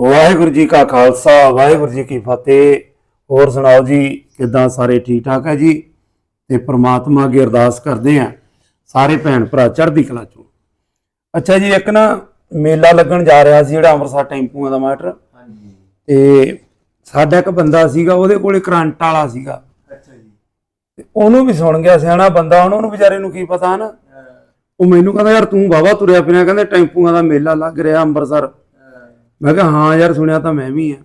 ਵਾਹਿਗੁਰੂ ਜੀ ਕਾ ਖਾਲਸਾ ਵਾਹਿਗੁਰੂ ਜੀ ਕੀ ਫਤਿਹ। ਹੋਰ ਸੁਣਾਓ ਜੀ ਕਿਦਾਂ ਸਾਰੇ ਠੀਕ ਠਾਕ ਹੈ ਜੀ? ਤੇ ਪ੍ਰਮਾਤਮਾ ਅੱਗੇ ਅਰਦਾਸ ਕਰਦੇ ਆ ਸਾਰੇ ਭੈਣ ਭਰਾ ਚੜ੍ਹਦੀ ਕਲਾ ਚੋਂ। ਅੱਛਾ ਜੀ ਇੱਕ ਨਾ ਮੇਲਾ ਲੱਗਣ ਜਾ ਰਿਹਾ ਸੀ ਜਿਹੜਾ ਅੰਮ੍ਰਿਤਸਰ ਟੈਂਪੂਆਂ ਦਾ ਮੈਟਰ ਹਾਂਜੀ। ਤੇ ਸਾਡਾ ਇੱਕ ਬੰਦਾ ਸੀਗਾ ਉਹਦੇ ਕੋਲੇ ਕਰੰਟ ਵਾਲਾ ਸੀਗਾ। ਅੱਛਾ ਜੀ। ਤੇ ਉਹਨੂੰ ਵੀ ਸੁਣ ਗਿਆ ਸਿਆਣਾ ਬੰਦਾ ਉਹਨੂੰ ਉਹਨੂੰ ਵਿਚਾਰੇ ਨੂੰ ਕੀ ਪਤਾ ਨਾ ਉਹ ਮੈਨੂੰ ਕਹਿੰਦਾ ਯਾਰ ਤੂੰ ਵਾਵਾ ਤੁਰਿਆ ਫਿਰਿਆ ਕਹਿੰਦੇ ਟੈਂਪੂਆਂ ਦਾ ਮੇਲਾ ਲੱਗ ਰਿਹਾ ਅੰਮ੍ਰਿਤਸਰ। ਮੈਂ ਕਿਹਾ ਹਾਂ ਯਾਰ ਸੁਣਿਆ ਤਾਂ ਮੈਂ ਵੀ ਆ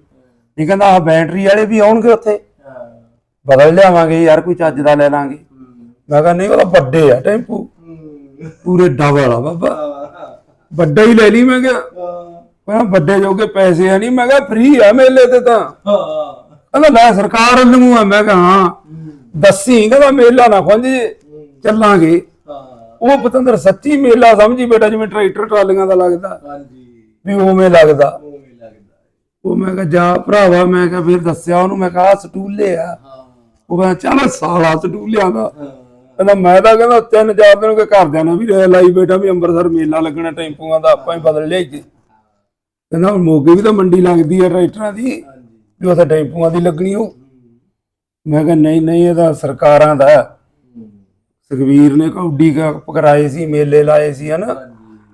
ਨਹੀਂ ਕਹਿੰਦਾ ਆ ਬੈਟਰੀ ਵਾਲੇ ਵੀ ਆਉਣਗੇ ਉੱਥੇ। ਬਦਲ ਲਿਆਵਾਂਗੇ ਯਾਰ ਕੋਈ ਚੱਜ ਦਾ ਲੈ ਲਾਂਗੇ। ਮੈਂ ਕਿਹਾ ਨਹੀਂ ਉਹ ਤਾਂ ਵੱਡੇ ਆ ਟੈਂਪੂ। ਪੂਰੇ ਡਬਲ ਆ ਬਾਬਾ। ਵੱਡਾ ਹੀ ਲੈ ਲਈ ਮੈਂ ਕਿਹਾ। ਮੈਂ ਵੱਡੇ ਜੋਗੇ ਪੈਸੇ ਆ ਨਹੀਂ ਮੈਂ ਕਿਹਾ ਫ੍ਰੀ ਆ ਮੇਲੇ ਤੇ ਤਾਂ। ਕਹਿੰਦਾ ਲੈ ਸਰਕਾਰ ਵੱਲੋਂ ਆ। ਮੈਂ ਕਿਹਾ ਹਾਂ। ਦੱਸੀ ਕਹਿੰਦਾ ਮੇਲਾ ਨਾ ਖੁੰਝ ਚੱਲਾਂਗੇ। ਉਹ ਪਤੰਦਰ ਸੱਚੀ ਮੇਲਾ ਸਮਝੀ ਬੇਟਾ ਜਿਵੇਂ ਟਰੈਕਟਰ ਟਰਾਲੀਆਂ ਦਾ ਲੱਗਦਾ। ਹਾਂਜੀ। ਵੀ ਉਵੇਂ ਲੱਗਦਾ। ਉਹ ਮੈਂ ਕਿਹਾ ਜਾ ਭਰਾਵਾ। ਮੈਂ ਕਿਹਾ ਫਿਰ ਦੱਸਿਆ ਉਹਨੂੰ। ਮੈਂ ਕਿਹਾ ਆਹ ਸਟੂਲੇ ਆ। ਉਹ ਕਹਿੰਦਾ ਚੱਲ ਸਾਲਾ ਸਟੂਲਿਆਂ ਦਾ। ਕਹਿੰਦਾ ਮੈਂ ਤਾਂ ਕਹਿੰਦਾ ਤਿੰਨ ਚਾਰ ਦਿਨ ਕੇ ਘਰਦਿਆਂ ਨੇ ਵੀ ਰਹਿ ਲਾਈ ਬੇਟਾ ਵੀ ਅੰਮ੍ਰਿਤਸਰ ਮੇਲਾ ਲੱਗਣਾ ਟੈਂਪੂਆਂ ਦਾ ਆਪਾਂ ਹੀ ਬਦਲ ਲਿਆਈਏ ਕਹਿੰਦਾ ਹੁਣ ਮੋਗੇ ਵੀ ਤਾਂ ਮੰਡੀ ਲੱਗਦੀ ਹੈ ਟਰੈਕਟਰਾਂ ਦੀ ਵੀ ਉੱਥੇ ਟੈਂਪੂਆਂ ਦੀ ਲੱਗਣੀ ਉਹ। ਮੈਂ ਕਿਹਾ ਨਹੀਂ ਨਹੀਂ ਇਹ ਤਾਂ ਸਰਕਾਰਾਂ ਦਾ ਸੁਖਵੀਰ ਨੇ ਕੌਡੀ ਕਾ ਪਕਰਾਏ ਸੀ ਮੇਲੇ ਲਾਏ ਸੀ ਹਨਾ?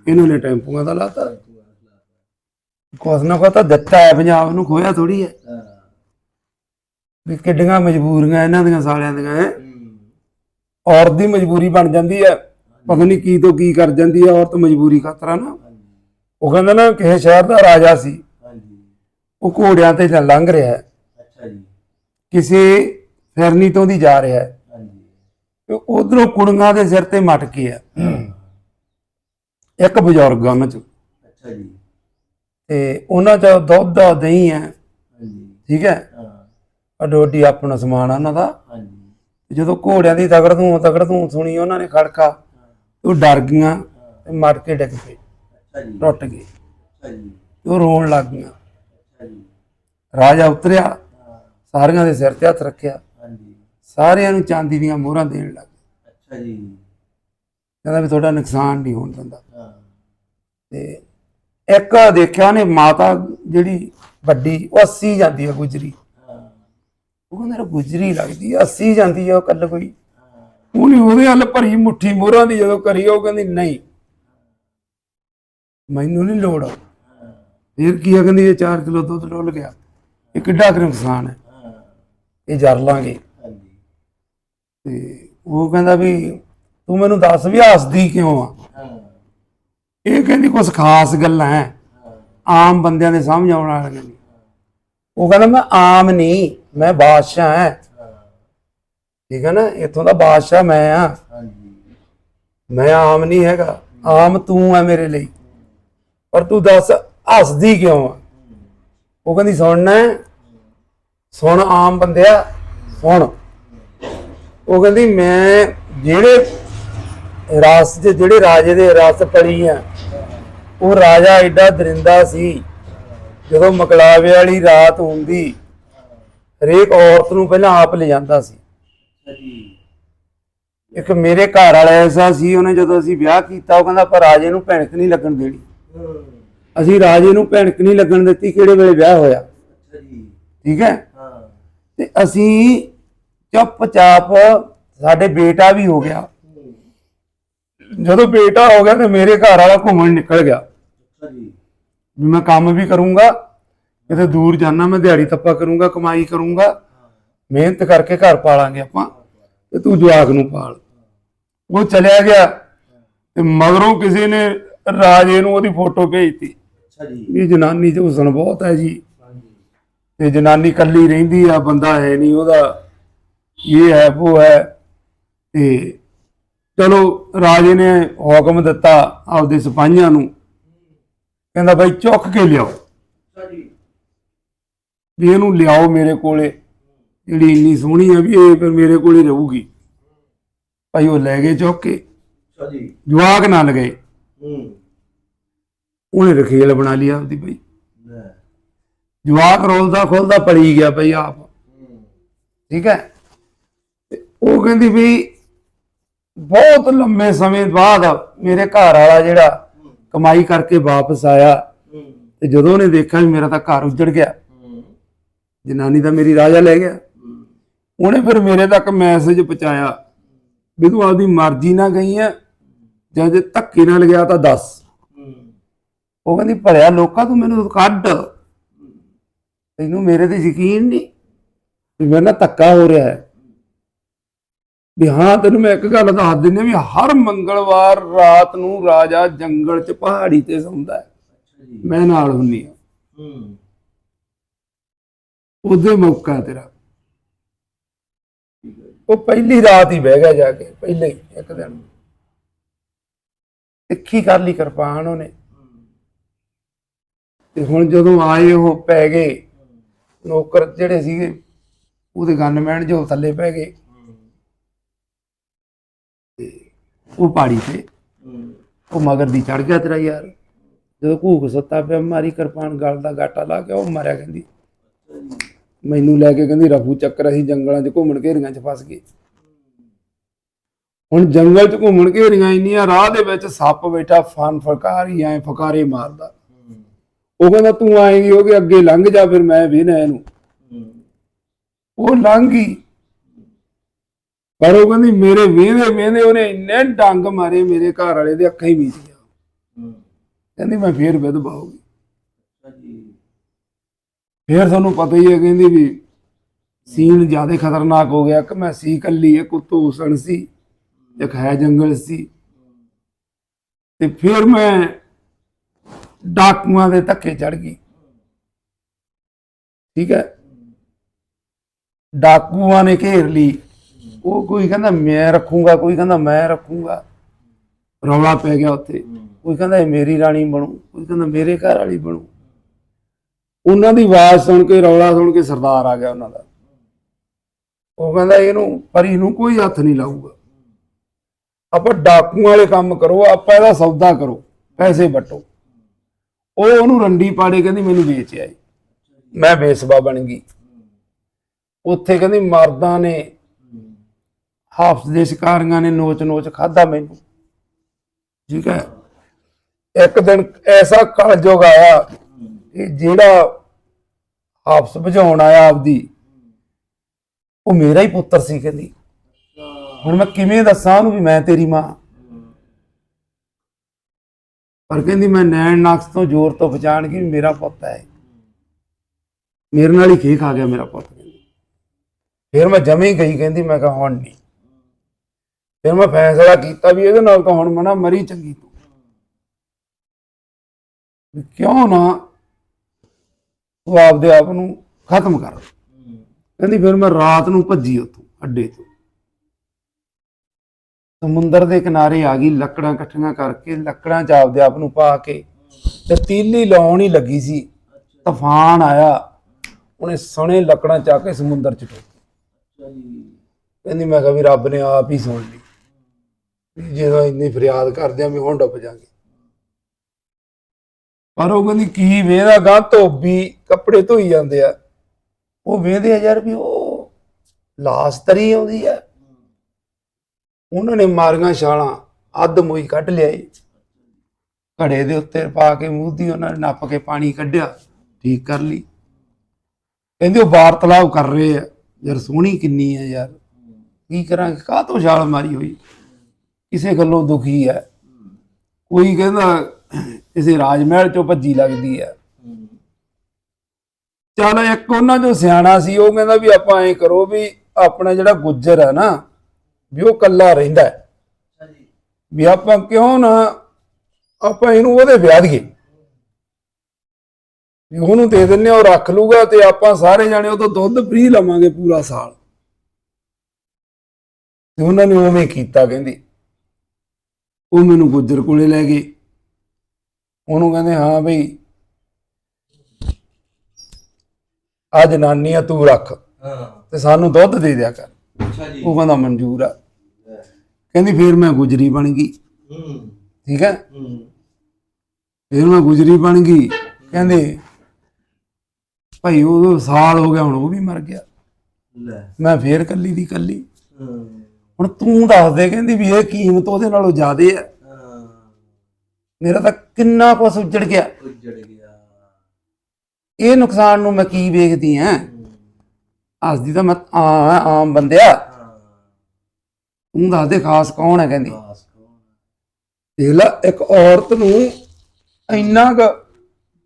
ਇਹਨਾਂ ਨੇ ਟੈਂਪੂਆਂ ਦਾ ਲਾਤਾ। ਕੁਛ ਨਾ ਕੁਛ ਤਾਂ ਦਿੱਤਾ ਹੈ ਪੰਜਾਬ ਨੂੰ ਖੋਇਆ ਥੋੜੀ ਹੈ। ਵੀ ਕਿੱਡੀਆਂ ਮਜਬੂਰੀਆਂ ਇਹਨਾਂ ਦੀਆਂ ਸਾਲਿਆਂ ਦੀਆਂ ਹੈ। ਔਰਤ ਦੀ ਮਜਬੂਰੀ ਬਣ ਜਾਂਦੀ ਹੈ ਪਤਾ ਨਹੀਂ ਕੀ ਤੋਂ ਕੀ ਕਰ ਜਾਂਦੀ ਹੈ ਔਰਤ ਮਜਬੂਰੀ ਖਾਤਰਾ ਨਾ। ਉਹ ਕਹਿੰਦਾ ਨਾ ਕਿਸੇ ਸ਼ਹਿਰ ਦਾ ਰਾਜਾ ਸੀ। ਹਾਂਜੀ। ਉਹ ਘੋੜਿਆਂ ਤੇ ਲੰਘ ਰਿਹਾ ਹੈ। ਅੱਛਾ ਜੀ। ਕਿਸੇ ਫਿਰਨੀ ਤੋਂ ਦੀ ਜਾ ਰਿਹਾ ਹੈ। ਹਾਂਜੀ। ਉਧਰੋਂ ਕੁੜੀਆਂ ਦੇ ਸਿਰ ਤੇ ਮਟਕੇ ਆ ਇੱਕ ਬਜ਼ੁਰਗ ਆ ਉਹਨਾਂ ਚ। ਅੱਛਾ ਜੀ। ਤੇ ਉਹਨਾਂ ਚ ਦੁੱਧ ਆ ਦਹੀਂ ਹੈ। ਹਾਂਜੀ। ਠੀਕ ਹੈ? ਹਾਂ। ਅਡੋਡੀ ਆਪਣਾ ਸਮਾਨ ਆ ਉਹਨਾਂ ਦਾ। ਹਾਂਜੀ। ਜਦੋਂ ਘੋੜਿਆਂ ਦੀ ਤਗੜ ਤੂੰ ਤਗੜ ਤੂੰ ਸੁਣੀ ਉਹਨਾਂ ਨੇ ਖੜਕਾ ਉਹ ਡਰ ਗਈਆਂ ਤੇ ਮਟ ਕੇ ਡਿੱਗ ਜੀ। ਟੁੱਟ ਗਏ। ਅੱਛਾ ਜੀ। ਤੇ ਉਹ ਰੋਣ ਲੱਗ ਗਈਆਂ। ਰਾਜਾ ਉਤਰਿਆ। ਸਾਰਿਆਂ ਦੇ ਸਿਰ ਤੇ ਹੱਥ ਰੱਖਿਆ। ਹਾਂਜੀ। ਸਾਰਿਆਂ ਨੂੰ ਚਾਂਦੀ ਦੀਆਂ ਮੋਹਰਾਂ ਦੇਣ ਲੱਗ ਗਿਆ ਅੱਛਾ ਜੀ। ਕਹਿੰਦਾ ਵੀ ਤੁਹਾਡਾ ਨੁਕਸਾਨ ਨਹੀਂ ਹੋਣ ਦਿੰਦਾ। ਹਾਂ। ਤੇ ਇੱਕ ਦੇਖਿਆ ਉਹਨੇ ਮਾਤਾ ਜਿਹੜੀ ਵੱਡੀ ਉਹ 80 ਜਾਂਦੀ ਆ ਗੁਜਰੀ। ਉਹ ਕਹਿੰਦਾ ਯਾਰ ਗੁਜਰੀ ਲੱਗਦੀ ਆ 80 ਜਾਂਦੀ ਆ ਉਹ ਕੱਲ ਕੋਈ। ਹਾਂ ਉਹਨੇ ਉਹਦੇ ਹੱਲ ਭਰੀ ਮੁੱਠੀ ਮੋਹਰਾਂ ਦੀ ਜਦੋਂ ਕਰੀ ਉਹ ਕਹਿੰਦੀ ਨਹੀਂ ਮੈਨੂੰ ਨਹੀਂ ਲੋੜ। ਫਿਰ ਕੀ ਆ? ਕਹਿੰਦੀ ਇਹ 4 ਕਿਲੋ ਦੁੱਧ ਡੁੱਲ ਗਿਆ। ਇਹ ਕਿੱਡਾ ਕੁ ਨੁਕਸਾਨ ਹੈ। ਇਹ ਜਰ ਲਾਂਗੇ। ਤੇ ਉਹ ਕਹਿੰਦਾ ਵੀ ਤੂੰ ਮੈਨੂੰ ਦੱਸ ਵੀ ਹੱਸਦੀ ਕਿਉਂ ਆ? ਇਹ ਕਹਿੰਦੀ ਕੁਝ ਖਾਸ ਗੱਲਾਂ ਹੈ ਆਮ ਬੰਦਿਆਂ ਦੇ ਸਮਝ ਆਉਣ ਵਾਲੀਆਂ ਨਹੀਂ ਉਹ ਕਹਿੰਦਾ ਮੈਂ ਆਮ ਨਹੀਂ, ਮੈਂ ਬਾਦਸ਼ਾਹ ਹਾਂ ਠੀਕ ਹੈ ਨਾ? ਇੱਥੋਂ ਦਾ ਬਾਦਸ਼ਾਹ ਮੈਂ ਆ। ਮੈਂ ਆਮ ਨਹੀਂ ਹੈਗਾ। ਆਮ ਤੂੰ ਹੈ ਮੇਰੇ ਲਈ। ਪਰ ਤੂੰ ਦੱਸ, ਹੱਸਦੀ ਕਿਉਂ ਆ? ਉਹ ਕਹਿੰਦੀ ਸੁਣਨਾ ਸੁਣ ਆਮ ਬੰਦਿਆ, ਸੁਣ। ਉਹ ਕਹਿੰਦੀ, ਮੈਂ ਜਿਹੜੇ ਰਾਸ ਦੇ ਜਿਹੜੇ ਰਾਜੇ ਦੇ ਰਸ ਪੜੀ ਆ ਉਹ ਰਾਜਾ ਐਡਾ ਦਰਿੰਦਾ ਸੀ, ਜਦੋਂ ਮਕਲਾਵੇ ਵਾਲੀ ਰਾਤ ਹੁੰਦੀ, ਹਰੇਕ ਔਰਤ ਨੂੰ ਪਹਿਲਾਂ ਆਪ ਲੈ ਜਾਂਦਾ ਸੀ। ਇੱਕ ਮੇਰੇ ਘਰ ਵਾਲਾ ਐਸਾ ਸੀ, ਉਹਨੇ ਜਦੋਂ ਅਸੀਂ ਵਿਆਹ ਕੀਤਾ, ਉਹ ਕਹਿੰਦਾ ਪਰ ਰਾਜੇ ਨੂੰ ਭੈਣਕ ਨਹੀਂ ਲੱਗਣ ਦੇਣੀ। ਅਸੀਂ ਰਾਜੇ ਨੂੰ ਭੈਣਕ ਨਹੀਂ ਲੱਗਣ ਦਿੱਤੀ, ਕਿਹੜੇ ਵੇਲੇ ਵਿਆਹ ਹੋਇਆ? ਠੀਕ ਹੈ? ਤੇ ਅਸੀਂ ਚੁੱਪ ਚਾਪ ਸਾਡੇ ਬੇਟਾ ਵੀ ਹੋ ਗਿਆ। ਜਦੋਂ ਬੇਟਾ ਹੋ ਗਿਆ, ਤੇ ਮੇਰੇ ਘਰ ਵਾਲਾ ਘੁੰਮਣ ਨਿਕਲ ਗਿਆ। ਜੀ ਵੀ ਮੈਂ ਕੰਮ ਵੀ ਕਰੂੰਗਾ ਕਿਤੇ ਦੂਰ ਜਾਣਾ ਮੈਂ ਦਿਹਾੜੀ ਤੱਪਾ ਕਰੂੰਗਾ ਕਮਾਈ ਕਰੂੰਗਾ ਮਿਹਨਤ ਕਰਕੇ ਘਰ ਪਾਲਾਂਗੇ ਆਪਾਂ ਤੇ ਤੂੰ ਜਵਾਕ ਨੂੰ ਪਾਲ। ਉਹ ਚਲਿਆ ਗਿਆ ਤੇ ਮਗਰੋਂ ਕਿਸੇ ਨੇ ਰਾਜੇ ਨੂੰ ਉਹਦੀ ਫੋਟੋ ਭੇਜਤੀ। ਅੱਛਾ ਜੀ। ਵੀ ਜਨਾਨੀ ਚ ਹੁਸਨ ਬਹੁਤ ਹੈ ਜੀ। ਤੇ ਜਨਾਨੀ ਕੱਲੀ ਰਹਿੰਦੀ ਆ ਬੰਦਾ ਹੈ ਨਹੀਂ ਉਹਦਾ। ਇਹ ਹੈ ਉਹ ਹੈ। ਤੇ ਚਲੋ ਰਾਜੇ ਨੇ ਹੁਕਮ ਦਿੱਤਾ ਆਪਦੇ ਸਿਪਾਹੀਆਂ ਨੂੰ ਕਹਿੰਦਾ ਬਾਈ ਚੁੱਕ ਕੇ ਲਿਆਓ। ਵੀ ਇਹਨੂੰ ਲਿਆਓ ਮੇਰੇ ਕੋਲੇ। ਜਿਹੜੀ ਇੰਨੀ ਸੋਹਣੀ ਆ ਵੀ ਇਹ ਫਿਰ ਮੇਰੇ ਕੋਲੇ ਰਹੂਗੀ। ਭਾਈ ਉਹ ਲੈ ਗਏ ਚੁੱਕ ਕੇ। ਜੀ ਜਵਾਕ ਨਾਲ ਗਏ। ਹੂੰ। ਉਹਨੇ ਰਖੇਲ ਬਣਾ ਲਈ ਆਪਦੀ ਬਈ। ਲੈ। ਜਵਾਕ ਰੋਲਦਾ ਖੋਲਦਾ ਪੜੀ ਗਿਆ ਬਈ ਆਪ। ਠੀਕ ਹੈ? ਤੇ ਉਹ ਕਹਿੰਦੀ ਵੀ ਬਹੁਤ ਲੰਮੇ ਸਮੇਂ ਬਾਅਦ ਮੇਰੇ ਘਰ ਵਾਲਾ ਜਿਹੜਾ ਕਮਾਈ ਕਰਕੇ ਵਾਪਸ ਆਇਆ। ਤੇ ਜਦੋਂ ਉਹਨੇ ਦੇਖਿਆ ਵੀ ਮੇਰਾ ਤਾਂ ਘਰ ਉੱਜੜ ਗਿਆ। ਜਨਾਨੀ ਤਾਂ ਮੇਰੀ ਰਾਜਾ ਲੈ ਗਿਆ। ਉਹਨੇ ਫਿਰ ਮੇਰੇ ਤੱਕ ਮੈਸੇਜ ਪਹੁੰਚਾਇਆ ਵੀ ਤੂੰ ਆਪਦੀ ਮਰਜ਼ੀ ਨਾਲ ਗਈ ਆ ਜਾਂ ਜੇ ਧੱਕੇ ਨਾਲ ਗਿਆ ਤਾਂ ਦੱਸ। ਉਹ ਕਹਿੰਦੀ ਭਲਿਆ ਲੋਕਾਂ ਤੂੰ ਮੈਨੂੰ ਕੱਢ। ਤੈਨੂੰ ਮੇਰੇ ਤੇ ਯਕੀਨ ਨਹੀਂ। ਵੀ ਮੇਰੇ ਨਾਲ ਧੱਕਾ ਹੋ ਰਿਹਾ ਹੈ। ਵੀ ਹਾਂ, ਤੈਨੂੰ ਮੈਂ ਇੱਕ ਗੱਲ ਦੱਸ ਦਿੰਦੀ ਵੀ ਹਰ ਮੰਗਲਵਾਰ ਰਾਤ ਨੂੰ ਰਾਜਾ ਜੰਗਲ 'ਚ ਪਹਾੜੀ ਤੇ ਸੌਂਦਾ ਹੈ। ਮੈਂ ਨਾਲ ਹੁੰਨੀ ਆ। ਹੂੰ ਉਹਦੇ ਮੌਕਾ ਤੇਰਾ। ਉਹ ਪਹਿਲੀ ਰਾਤ ਹੀ ਬਹਿ ਗਿਆ ਜਾ ਕੇ, ਪਹਿਲੇ ਹੀ, ਇੱਕ ਦਿਨ। ਤਿੱਖੀ ਕਰ ਲਈ ਕਿਰਪਾਨ ਉਹਨੇ। ਤੇ ਹੁਣ ਜਦੋਂ ਆਏ, ਉਹ ਪੈ ਗਏ। ਨੌਕਰ ਜਿਹੜੇ ਸੀਗੇ, ਉਹਦੇ ਗਨਮੈਨ ਜੋ ਥੱਲੇ ਪੈ ਗਏ। ਉਹ ਪਾੜੀ ਤੇ। ਉਹ ਮਗਰ ਦੀ ਚੜ ਗਿਆ ਤੇਰਾ ਯਾਰ। ਜਦੋਂ ਘੂਕ ਸੱਤਾ ਪਿਆ, ਮਾਰੀ ਕਿਰਪਾਨ ਗਲ ਦਾ ਗਾਟਾ ਲਾ ਕੇ, ਉਹ ਮਰਿਆ ਕਹਿੰਦੀ। ਮੈਨੂੰ ਲੈ ਕੇ ਕਹਿੰਦੀ, ਰਫੂ ਚੱਕਰ ਅਸੀਂ ਜੰਗਲਾਂ 'ਚ ਘੁੰਮਣ ਘੇਰੀਆਂ 'ਚ ਫਸ ਗਏ ਹੁਣ ਜੰਗਲ 'ਚ ਘੁੰਮਣ ਘੇਰੀਆਂ ਇੰਨੀਆਂ, ਰਾਹ ਦੇ ਵਿੱਚ ਸੱਪ ਬੈਠਾ, ਫਨ ਫਕਾਰੀ, ਐ ਫਕਾਰੇ ਮਾਰਦਾ। ਉਹ ਕਹਿੰਦਾ, ਤੂੰ ਆਏਗੀ, ਉਹ ਕਿ ਅੱਗੇ ਲੰਘ ਜਾ, ਫਿਰ ਮੈਂ ਵੀ ਨਾ ਇਹਨੂੰ। ਉਹ ਲੰਘ ਗਈ। ਪਰ ਉਹ ਕਹਿੰਦੀ ਮੇਰੇ ਵੇਹਦੇ ਵੇਹਦੇ ਉਹਨੇ ਇੰਨੇ ਡੰਗ ਮਾਰੇ ਮੇਰੇ ਘਰ ਵਾਲੇ ਦੇ ਅੱਖਾਂ ਹੀ ਮੀਚ ਗਿਆ। ਕਹਿੰਦੀ ਮੈਂ ਫੇਰ ਅੱਛਾ ਜੀ। ਫੇਰ ਤੁਹਾਨੂੰ ਪਤਾ ਹੀ ਹੈ ਕਹਿੰਦੀ ਵੀ ਸੀਨ ਜ਼ਿਆਦਾ ਖਤਰਨਾਕ ਹੋ ਗਿਆ। ਕਿ ਮੈਂ ਸੀ ਕੱਲੀ ਇੱਕ ਉੱਤੋਂ ਉਸਣ ਸੀ ਇੱਕ ਹੈ ਜੰਗਲ ਸੀ। ਤੇ ਫਿਰ ਮੈਂ ਡਾਕੂਆਂ ਦੇ ਧੱਕੇ ਚੜ ਗਈ। ਠੀਕ ਹੈ? ਡਾਕੂਆਂ ਨੇ ਘੇਰ ਲਈ। ਉਹ ਕੋਈ ਕਹਿੰਦਾ ਮੈਂ ਰੱਖੂੰਗਾ, ਕੋਈ ਕਹਿੰਦਾ ਮੈਂ ਰੱਖੂੰਗਾ। ਰੌਲਾ ਪੈ ਗਿਆ ਉੱਥੇ। ਕੋਈ ਕਹਿੰਦਾ ਇਹ ਮੇਰੀ ਰਾਣੀ ਬਣੂ, ਕੋਈ ਕਹਿੰਦਾ ਮੇਰੇ ਘਰ ਵਾਲੀ ਬਣੂ। ਉਹਨਾਂ ਦੀ ਆਵਾਜ਼ ਸੁਣ ਕੇ, ਰੌਲਾ ਸੁਣ ਕੇ ਸਰਦਾਰ ਆ ਗਿਆ ਉਹਨਾਂ ਦਾ। ਉਹ ਕਹਿੰਦਾ ਇਹਨੂੰ, ਪਰੀ ਨੂੰ ਕੋਈ ਹੱਥ ਨਹੀਂ ਲਾਊਗਾ। ਆਪਾਂ ਡਾਕੂ ਵਾਲੇ ਕੰਮ ਕਰੋ, ਆਪਾਂ ਇਹਦਾ ਸੌਦਾ ਕਰੋ, ਪੈਸੇ ਵਟੋ। ਉਹ ਉਹਨੂੰ ਰੰਡੀ ਪਾੜੇ ਕਹਿੰਦੀ ਮੈਨੂੰ ਵੇਚ ਆਈ। ਮੈਂ ਬੇਸਬਾ ਬਣ ਗਈ। ਉੱਥੇ ਕਹਿੰਦੀ ਮਰਦਾਂ ਨੇ ਹਾਫਸ ਦੇ ਸ਼ਿਕਾਰੀਆਂ ਨੇ ਨੋਚ ਨੋਚ ਖਾਦਾ ਮੈਨੂੰ। ਠੀਕ ਹੈ? ਇੱਕ ਦਿਨ ਐਸਾ ਕਲਯੁਗ ਆਇਆ ਕਿ ਜਿਹੜਾ ਹਾਫਸ ਬੁਝਾਉਣ ਆਇਆ ਆਪਦੀ, ਉਹ ਮੇਰਾ ਹੀ ਪੁੱਤਰ ਸੀ ਕਹਿੰਦੀ। ਹੁਣ ਮੈਂ ਕਿਵੇਂ ਦੱਸਾਂ ਉਹਨੂੰ ਵੀ ਮੈਂ ਤੇਰੀ ਮਾਂ। ਪਰ ਕਹਿੰਦੀ ਮੈਂ ਨੈਣ ਨਕਸ਼ ਤੋਂ ਜ਼ੋਰ ਤੋਂ ਪਛਾਣ ਗਈ ਮੇਰਾ ਪੁੱਤ ਹੈ। ਮੇਰੇ ਨਾਲ ਹੀ ਖੇ ਖਾ ਗਿਆ ਮੇਰਾ ਪੁੱਤ ਕਹਿੰਦੀ। ਫਿਰ ਮੈਂ ਜਮੇ ਹੀ ਗਈ, ਕਹਿੰਦੀ ਮੈਂ ਕਿਹਾ ਹੁਣ ਨਹੀਂ। ਫਿਰ ਮੈਂ ਫੈਸਲਾ ਕੀਤਾ ਵੀ ਇਹਦੇ ਨਾਲ ਤਾਂ ਹੁਣ ਮਨਾ ਮਰੀ ਚੰਗੀ ਤੂੰ। ਵੀ ਕਿਉਂ ਨਾ ਤੂੰ ਆਪਦੇ ਆਪ ਨੂੰ ਖਤਮ ਕਰ। ਕਹਿੰਦੀ ਫਿਰ ਮੈਂ ਰਾਤ ਨੂੰ ਭੱਜੀ ਉੱਥੋਂ ਅੱਡੇ ਤੋਂ। ਸਮੁੰਦਰ ਦੇ ਕਿਨਾਰੇ ਆ ਗਈ ਲੱਕੜਾਂ ਇਕੱਠੀਆਂ ਕਰਕੇ ਲੱਕੜਾਂ ਚ ਆਪਦੇ ਆਪ ਨੂੰ ਪਾ ਕੇ ਤੇ ਤੀਲੀ ਲਾਉਣ ਹੀ ਲੱਗੀ ਸੀ। ਤੂਫਾਨ ਆਇਆ ਉਹਨੇ ਸਣੇ ਲੱਕੜਾਂ ਚੱਕ ਕੇ ਸਮੁੰਦਰ ਚ ਜੀ। ਕਹਿੰਦੀ ਮੈਂ ਕਿਹਾ ਵੀ ਰੱਬ ਨੇ ਆਪ ਹੀ ਸੁਣ ਲਈ। ਜਦੋਂ ਇੰਨੀ ਫਰਿਆਦ ਕਰਦੇ ਆ ਵੀ ਹੁਣ ਡੁੱਬ ਜਾਗੇ ਪਰ ਉਹ ਕਹਿੰਦੀ, ਕੀ ਵੇਦਾ ਗਾਂ? ਧੋਬੀ ਕੱਪੜੇ ਧੋਈ ਜਾਂਦੇ ਆ। ਉਹ ਵੇਂਦੇ ਆ ਯਾਰ ਵੀ ਉਹ ਲਾਸ ਤਰੀ ਆਉਂਦੀ ਆ। ਉਹਨਾਂ ਨੇ ਮਾਰੀਆਂ ਛਾਲਾਂ, ਅੱਧ ਮੋਈ ਕੱਢ ਲਿਆਏ ਘੜੇ ਦੇ ਉੱਤੇ ਪਾ ਕੇ ਮੂੰਹ ਦੀ ਉਹਨਾਂ ਨੇ ਨੱਪ ਕੇ ਪਾਣੀ ਕੱਢਿਆ, ਠੀਕ ਕਰ ਲਈ। ਕਹਿੰਦੇ ਉਹ ਵਾਰਤਲਾਪ ਕਰ ਰਹੇ ਆ। ਯਾਰ ਸੋਹਣੀ ਕਿੰਨੀ ਆ ਯਾਰ। ਕੀ ਕਰਾਂਗੇ? ਕਾਹ ਤੋਂ ਛਾਲ ਮਾਰੀ ਹੋਈ? ਕਿਸੇ ਗੱਲੋਂ ਦੁਖੀ ਹੈ। ਕੋਈ ਕਹਿੰਦਾ ਕਿਸੇ ਰਾਜ ਮਹਿਲ ਚੋਂ ਭੱਜੀ ਲੱਗਦੀ ਹੈ। ਹੂੰ ਚੱਲ ਇੱਕ ਉਹਨਾਂ ਚੋਂ ਸਿਆਣਾ ਸੀ ਉਹ ਕਹਿੰਦਾ ਵੀ ਆਪਾਂ ਐਂ ਕਰੋ ਵੀ ਆਪਣਾ ਜਿਹੜਾ ਗੁੱਜਰ ਹੈ ਨਾ ਵੀ ਉਹ ਕੱਲਾ ਰਹਿੰਦਾ ਹੈ। ਵੀ ਆਪਾਂ ਕਿਉਂ ਨਾ ਆਪਾਂ ਇਹਨੂੰ ਉਹਦੇ ਵਿਆਹ ਦਈਏ। ਵੀ ਉਹਨੂੰ ਦੇ ਦਿੰਨੇ ਆ, ਉਹ ਰੱਖ ਲੂਗਾ ਤੇ ਆਪਾਂ ਸਾਰੇ ਜਾਣੇ ਉਹ ਤੋਂ ਦੁੱਧ ਫ੍ਰੀ ਲਵਾਂਗੇ ਪੂਰਾ ਸਾਲ। ਤੇ ਉਹਨਾਂ ਨੇ ਉਵੇਂ ਕੀਤਾ ਕਹਿੰਦੀ। ਉਹ ਮੈਨੂੰ ਗੁੱਜਰ ਕੋਲੇ ਲੈ ਗਏ। ਉਹਨੂੰ ਕਹਿੰਦੇ ਹਾਂ ਬਈ ਆ ਜਨਾਨੀ ਆ ਤੂੰ ਰੱਖ ਹਾਂ। ਤੇ ਸਾਨੂੰ ਦੁੱਧ ਦੇ ਦਿਆ ਕਰ। ਅੱਛਾ ਜੀ। ਉਹ ਕਹਿੰਦਾ ਮਨਜ਼ੂਰ ਆ। ਕਹਿੰਦੀ ਫਿਰ ਮੈਂ ਗੁਜਰੀ ਬਣ ਗਈ। ਹੂੰ। ਠੀਕ ਹੈ? ਹੂੰ। ਫਿਰ ਮੈਂ ਗੁਜਰੀ ਬਣ ਗਈ। ਕਹਿੰਦੇ ਭਾਈ ਉਹ ਸਾਲ ਹੋ ਗਿਆ ਹੁਣ ਉਹ ਵੀ ਮਰ ਗਿਆ। ਲੈ। ਮੈਂ ਫੇਰ ਕੱਲੀ ਦੀ ਕੱਲੀ। ਹੂੰ। ਹੁਣ ਤੂੰ ਦੱਸ ਦੇ ਕਹਿੰਦੀ ਵੀ ਇਹ ਕੀਮਤ ਉਹਦੇ ਨਾਲੋਂ ਜ਼ਿਆਦੇ ਹਾਂ। ਮੇਰਾ ਤਾਂ ਕਿੰਨਾ ਕੁਛ ਉੱਜੜ ਗਿਆ। ਉੱਜੜ ਗਿਆ। ਇਹ ਨੁਕਸਾਨ ਨੂੰ ਮੈਂ ਕੀ ਵੇਖਦੀ ਆ? ਹੱਸਦੀ ਤਾਂ ਮੈਂ ਆ ਆਮ ਬੰਦਿਆ। ਤੂੰ ਦੱਸ ਦੇ ਖਾਸ ਕੌਣ ਹੈ ਕਹਿੰਦੀ? ਦੇਖ ਲੈ ਇੱਕ ਔਰਤ ਨੂੰ ਇੰਨਾ ਕੁ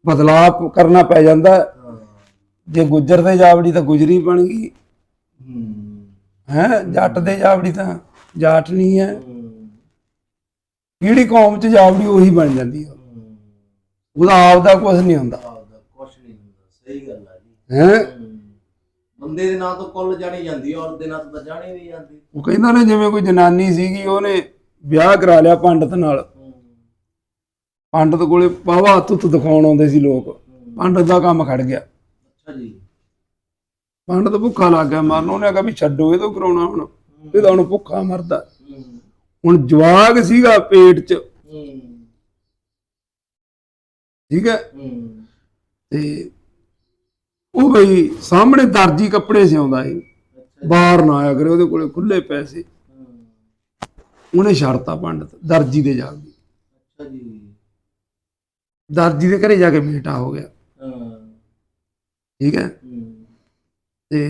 ਬਦਲਾਅ ਕਰਨਾ ਪੈ ਜਾਂਦਾ। ਜੇ ਗੁੱਜਰ ਦੇ ਜਾਵੜੀ ਤਾਂ ਗੁਜਰੀ ਬਣ ਗਈ। ਹੂੰ ਜੱਟ ਦੇ ਜਾਵੜੀ ਤਾਂ ਜਾਟ ਨਹੀਂ ਹੈ। ਕਿਹੜੀ ਕੌਮ ਚ ਜਾਵੜੀ ਉਹੀ ਬਣ ਜਾਂਦੀ ਹੈ ਹੂੰ ਉਹਦਾ ਆਪ ਦਾ ਕੁਝ ਨਹੀਂ ਹੁੰਦਾ। ਨਹੀਂ ਸਹੀ ਗੱਲ ਆ ਜੀ। ਹੈ। ਬੰਦੇ ਦੇ ਨਾਂ ਤੋਂ ਕੁੱਲ ਜਾਣੀ ਜਾਂਦੀ ਔਰ ਦੇ ਨਾਂ ਤੋਂ ਤਾਂ ਜਾਣੀ ਨਹੀਂ ਜਾਂਦੀ। ਉਹ ਕਹਿੰਦਾ ਨਾ ਜਿਵੇਂ ਕੋਈ ਜਨਾਨੀ ਸੀਗੀ ਉਹਨੇ ਵਿਆਹ ਕਰਾ ਲਿਆ ਪੰਡਤ ਨਾਲ। ਪੰਡਤ ਕੋਲੇ ਵਾਵਾ ਤੁੱਤ ਦਿਖਾਉਣ ਆਉਂਦੇ ਸੀ ਲੋਕ। ਪੰਡਤ ਦਾ ਕੰਮ ਖੜ ਗਿਆ। ਅੱਛਾ ਜੀ। ਪੰਡਤ ਭੁੱਖਾ ਲੱਗ ਗਿਆ ਮਰਨ ਉਹਨੇ ਆਖਿਆ ਵੀ ਛੱਡੋ ਇਹ ਤੋਂ ਕਰਾਉਣਾ ਹੁਣ। ਇਹ ਤਾਂ ਹੁਣ ਭੁੱਖਾ ਮਰਦਾ। ਹੁਣ ਜਵਾਗ ਸੀਗਾ ਪੇਟ 'ਚ। ਠੀਕ ਹੈ? ਤੇ ਉਹ ਬਈ ਸਾਹਮਣੇ ਦਰਜੀ ਕੱਪੜੇ ਸਿਉਂਦਾ ਅੱਛਾ। ਬਾਹਰ ਨਾ ਆਇਆ ਕਰੇ ਉਹਦੇ ਕੋਲੇ ਖੁੱਲੇ ਪੈਸੇ। ਉਹਨੇ ਛੱਡਤਾ ਪੰਡਤ ਦਰਜੀ ਦੇ ਜਾ ਕੇ ਅੱਛਾ ਜੀ। ਦਰਜੀ ਦੇ ਘਰੇ ਜਾ ਕੇ ਬੇਟਾ ਹੋ ਗਿਆ। ਠੀਕ ਹੂੰ। ਤੇ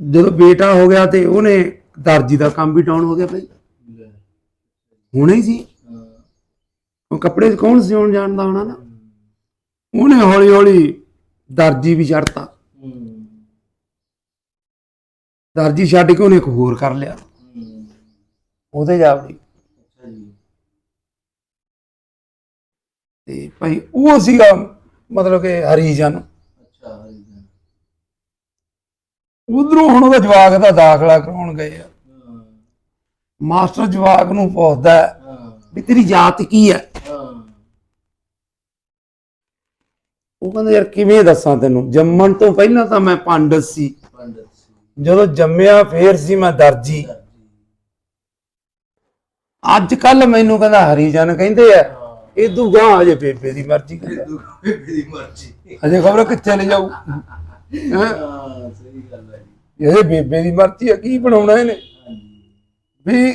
ਜਦੋਂ ਬੇਟਾ ਹੋ ਗਿਆ ਤੇ ਉਹਨੇ ਦਰਜੀ ਦਾ ਕੰਮ ਵੀ ਡਾਊਨ ਹੋ ਗਿਆ ਭਾਈ। ਹੁਣੇ ਹੀ ਸੀ। ਉਹ ਕੱਪੜੇ ਕੌਣ ਸਿਉਣ ਜਾਣਦਾ ਹੋਣਾ ਨਾ? ਉਹਨੇ ਹੌਲੀ ਹੌਲੀ ਦਰਜੀ ਵੀ ਛੱਡਤਾ। ਦਰਜੀ ਛੱਡ ਕੇ ਉਹਨੇ ਇੱਕ ਹੋਰ ਕਰ ਲਿਆ। ਉਹਦੇ ਜਾਵੜੀ ਤੇ ਭਾਈ ਉਹ ਸੀਗਾ ਮਤਲਬ ਕਿ ਹਰੀਜਨ ਅੱਛਾ ਹਰੀ ਜੀ ਉਧਰੋਂ ਹੁਣ ਉਹਦਾ ਜਵਾਕ ਦਾ ਦਾਖਲਾ ਕਰਾਉਣ ਗਏ ਆ। ਮਾਸਟਰ ਜਵਾਕ ਨੂੰ ਪੁੱਛਦਾ ਵੀ ਤੇਰੀ ਜਾਤ ਕੀ ਹੈ? ਉਹ ਕਹਿੰਦਾ ਯਾਰ ਕਿਵੇਂ ਦੱਸਾਂ ਤੈਨੂੰ? ਜੰਮਣ ਤੋਂ ਪਹਿਲਾਂ ਤਾਂ ਮੈਂ ਪੰਡਤ ਸੀ। ਜਦੋਂ ਜੰਮਿਆ ਫੇਰ ਸੀ ਮੈਂ ਦਰਜੀ। ਅੱਜ ਕੱਲ ਮੈਨੂੰ ਕਹਿੰਦਾ ਹਰੀਜਨ ਕਹਿੰਦੇ ਆ ਇਹ ਦੂਗਾ ਅਜੇ ਬੇਬੇ ਦੀ ਮਰਜ਼ੀ ਕਹਿੰਦਾ। ਬੇਬੇ ਦੀ ਮਰਜ਼ੀ। ਅਜੇ ਖਬਰ ਕਿੱਥੇ ਲੈ ਜਾਊ? ਹੈਂ? ਹਾਂ ਸਹੀ ਗੱਲ ਹੈ ਜੀ। ਇਹ ਬੇਬੇ ਦੀ ਮਰਜ਼ੀ ਆ ਕੀ ਬਣਾਉਣਾ ਇਹਨੇ? ਹਾਂਜੀ। ਵੀ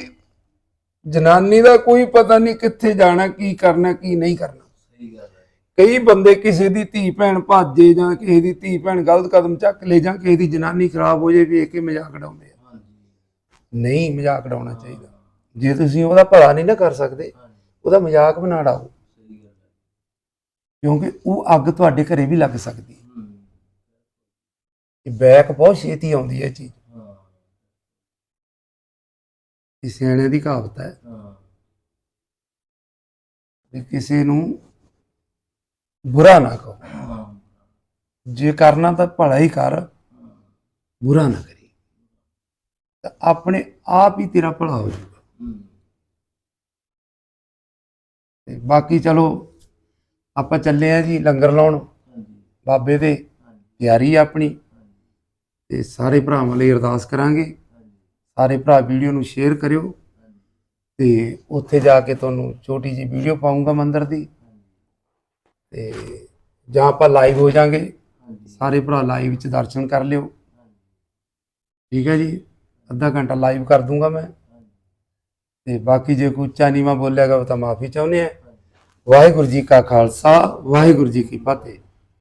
ਜਨਾਨੀ ਦਾ ਕੋਈ ਪਤਾ ਨਹੀਂ ਕਿੱਥੇ ਜਾਣਾ ਕੀ ਕਰਨਾ ਕੀ ਨਹੀਂ ਕਰਨਾ। ਸਹੀ ਗੱਲ ਹੈ ਕਈ ਬੰਦੇ ਕਿਸੇ ਦੀ ਧੀ ਭੈਣ ਭਾਜੇ ਜਾਂ ਕਿਸੇ ਦੀ ਧੀ ਭੈਣ ਗਲਤ ਕਦਮ ਚੱਕ ਲੈ ਜਾਂ ਕਿਸੇ ਦੀ ਜਨਾਨੀ ਖਰਾਬ ਹੋ ਜੇ ਵੇਖ ਕੇ ਮਜ਼ਾਕ ਉਡਾਉਂਦੇ ਆ। ਹਾਂਜੀ। ਨਹੀਂ ਮਜ਼ਾਕ ਉਡਾਉਣਾ ਚਾਹੀਦਾ। ਜੇ ਤੁਸੀਂ ਉਹਦਾ ਭਲਾ ਨਹੀਂ ਨਾ ਕਰ ਸਕਦੇ ਹਾਂਜੀ। ਉਹਦਾ ਮਜ਼ਾਕ ਬਣਾ ਉਡਾਓ ਸਹੀ ਗੱਲ ਹੈ ਕਿਉਂਕਿ ਉਹ ਅੱਗ ਤੁਹਾਡੇ ਘਰੇ ਵੀ ਲੱਗ ਸਕਦੀ ਹੈ। ਇਹ ਬੈਕ ਬਹੁਤ ਛੇਤੀ ਆਉਂਦੀ ਹੈ ਇਹ ਚੀਜ਼। ਹਾਂ। ਇਹ ਸਿਆਣਿਆਂ ਦੀ ਕਹਾਵਤ ਹੈ। ਹਾਂ। ਵੀ ਕਿਸੇ ਨੂੰ ਬੁਰਾ ਨਾ ਕਹੋ। ਹਾਂ। ਜੇ ਕਰਨਾ ਤਾਂ ਭਲਾ ਹੀ ਕਰ। ਬੁਰਾ ਨਾ ਕਰੀ। ਤਾਂ ਆਪਣੇ ਆਪ ਹੀ ਤੇਰਾ ਭਲਾ ਹੋ ਜਾਊਗਾ। ਤੇ ਬਾਕੀ ਚਲੋ ਆਪਾਂ ਚੱਲੇ ਆ ਜੀ ਲੰਗਰ ਲਾਉਣ। ਬਾਬੇ ਦੇ ਤਿਆਰੀ ਆਪਣੀ। ਤੇ ਸਾਰੇ ਭਰਾਵਾਂ ਲਈ ਅਰਦਾਸ ਕਰਾਂਗੇ। ਸਾਰੇ ਭਰਾ ਵੀਡੀਓ ਨੂੰ ਸ਼ੇਅਰ ਕਰਿਓ ਹਾਂਜੀ ਤੇ ਉੱਥੇ ਜਾ ਕੇ ਤੁਹਾਨੂੰ ਛੋਟੀ ਜੀ ਵੀਡੀਓ ਪਾਉਂਗਾ ਮੰਦਿਰ ਦੀ। ਤੇ ਜਾਂ ਆਪਾਂ ਲਾਈਵ ਹੋ ਜਾਾਂਗੇ। ਸਾਰੇ ਭਰਾ ਲਾਈਵ ਵਿੱਚ ਦਰਸ਼ਨ ਕਰ ਲਿਓ। ਠੀਕ ਹੈ ਜੀ? ਅੱਧਾ ਘੰਟਾ ਲਾਈਵ ਕਰ ਦੂੰਗਾ ਮੈਂ। ਹਾਂਜੀ ਤੇ ਬਾਕੀ ਜੇ ਕੋਈ ਉੱਚਾ ਨੀਵਾਂ ਬੋਲਿਆਗਾ ਤਾਂ ਮਾਫੀ ਚਾਹੁੰਦੇ ਆ। ਵਾਹਿਗੁਰੂ ਜੀ ਕਾ ਖਾਲਸਾ, ਵਾਹਿਗੁਰੂ ਜੀ ਕੀ ਫਤਿਹ।